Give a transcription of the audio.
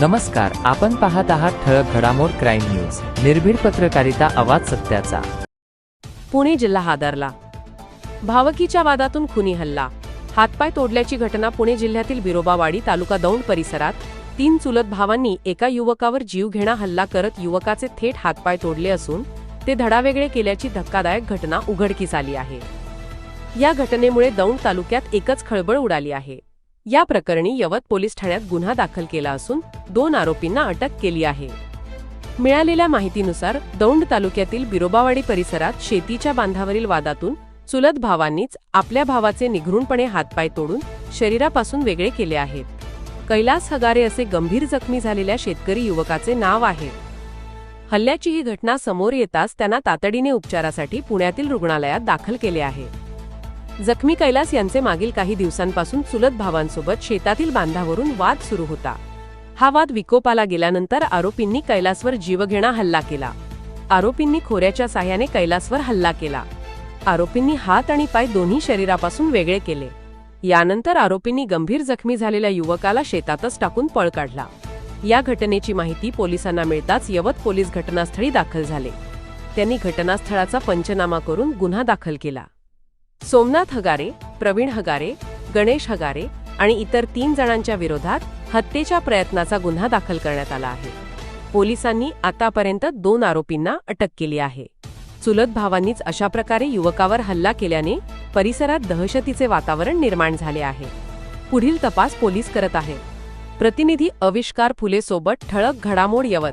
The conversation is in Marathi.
नमस्कार आपण पाहत आहात ठळक घडामोड क्राईम न्यूज. निर्भीड पत्रकारिता आवाज सत्याचा. पुणे जिल्हा हादरला. भावकीच्या वादातून खुनी हल्ला. हातपाय तोडल्याची घटना पुणे जिल्ह्यातील बिरोबावाडी तालुका दौंड परिसरात. तीन चुलत भावांनी एका युवकावर जीवघेणा हल्ला करत युवकाचे थेट हातपाय तोडले असून ते धडावेगळे केल्याची धक्कादायक घटना उघडकीस आली आहे. या घटनेमुळे दौंड तालुक्यात एकच खळबळ उडाली आहे. या प्रकरणी यवत पोलीस ठाण्यात गुन्हा दाखल केला असून दोन आरोपींना अटक केली आहे. मिळालेल्या माहितीनुसार दौंड तालुक्यातील बिरोबावाडी परिसरात शेतीच्या बांधावरील वादातून चुलत भावांनीच आपल्या भावाचे निघृणपणे हातपाय तोडून शरीरापासून वेगळे केले आहेत. कैलास हगारे असे गंभीर जखमी झालेल्या शेतकरी युवकाचे नाव आहे. हल्ल्याची ही घटना समोर येताच त्यांना तातडीने उपचारासाठी पुण्यातील रुग्णालयात दाखल केले आहे. जखमी कैलास यांचे मागील काही दिवसांपासून चुलत भावांसोबत शेतातील बांधावरून वाद सुरू होता. हा वाद विकोपाला गेल्यानंतर आरोपींनी कैलासवर जीवघेणा हल्ला केला. आरोपींनी खोऱ्याच्या साह्याने कैलासवर हल्ला केला. आरोपींनी हात आणि पाय दोन्ही शरीरापासून वेगळे केले. यानंतर आरोपींनी गंभीर जखमी झालेल्या युवकाला शेतातच टाकून पळ काढला. या घटनेची माहिती पोलिसांना मिळताच यवत पोलीस घटनास्थळी दाखल झाले. त्यांनी घटनास्थळाचा पंचनामा करून गुन्हा दाखल केला. सोमनाथ हगारे प्रवीण हगारे गणेश हगारे आणि इतर तीन जणांच्या विरोधात हत्येच्या प्रयत्नाचा गुन्हा दाखल करण्यात आला आहे. पोलिसांनी आतापर्यंत दोन आरोपींना अटक केली आहे. चुलत भावांनीच अशा प्रकारे युवकावर हल्ला केल्याने परिसरात दहशतीचे वातावरण निर्माण झाले आहे. पुढील तपास पोलीस करत आहेत. प्रतिनिधी अविष्कार फुले सोबत ठळक घडामोड यवत